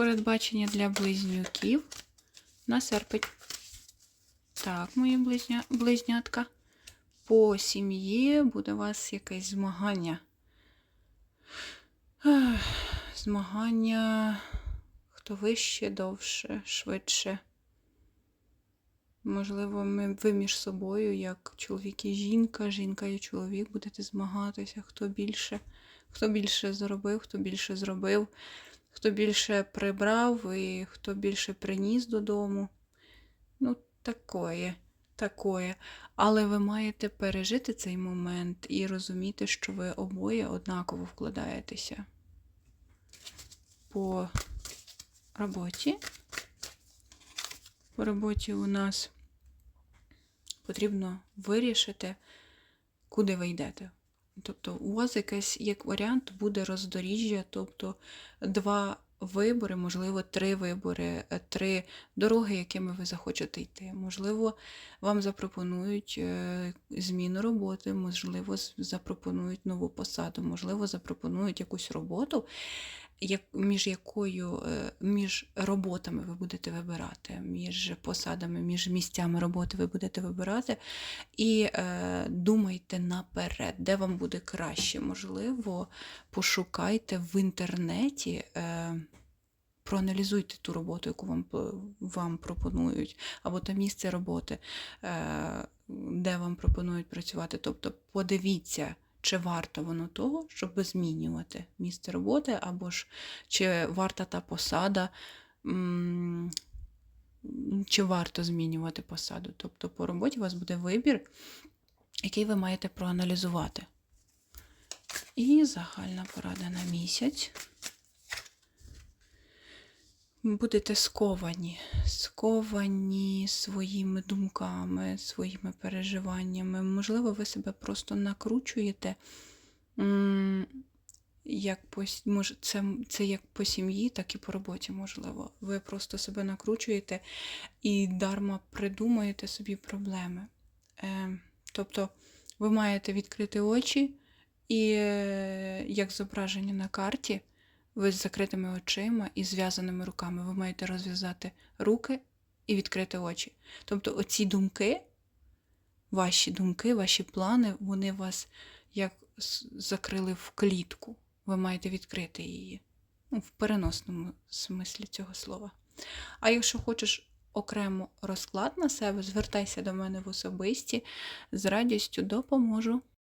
передбачення для близнюків на серпень. Так, мої близня... близнятка. По сім'ї буде у вас якесь змагання. Змагання, хто вище, довше, швидше. Можливо, ми, ви між собою, як чоловік і жінка, жінка і чоловік, будете змагатися, хто більше, хто більше заробив, хто більше зробив, хто більше прибрав і хто більше приніс додому. Ну, такое, такое. Але ви маєте пережити цей момент і розуміти, що ви обоє однаково вкладаєтеся по роботі. По роботі у нас потрібно вирішити, куди ви йдете. Тобто, у вас якийсь як варіант буде роздоріжжя, тобто два вибори, можливо, три вибори, е, три дороги, якими ви захочете йти. Можливо, вам запропонують е, зміну роботи, можливо, запропонують нову посаду, можливо, запропонують якусь роботу, як, між якою е, між роботами ви будете вибирати, між посадами, між місцями роботи ви будете вибирати. І е, думайте наперед, де вам буде краще. Можливо, пошукайте в інтернеті. Е, Проаналізуйте ту роботу, яку вам, вам пропонують, або те місце роботи, е, де вам пропонують працювати. Тобто подивіться, чи варто воно того, щоб змінювати місце роботи, або ж чи варта та посада, чи варто змінювати посаду. Тобто по роботі у вас буде вибір, який ви маєте проаналізувати. І загальна порада на місяць. Будете сковані, сковані своїми думками, своїми переживаннями. Можливо, ви себе просто накручуєте. Як по, може, це, це як по сім'ї, так і по роботі, можливо. Ви просто себе накручуєте і дарма придумуєте собі проблеми. Е, тобто ви маєте відкрити очі, і е, як зображення на карті, ви з закритими очима і зв'язаними руками. Ви маєте розв'язати руки і відкрити очі. Тобто, оці думки, ваші думки, ваші плани, вони вас як закрили в клітку. Ви маєте відкрити її. Ну, в переносному смислі цього слова. А якщо хочеш окремо розклад на себе, звертайся до мене в особисті, з радістю допоможу.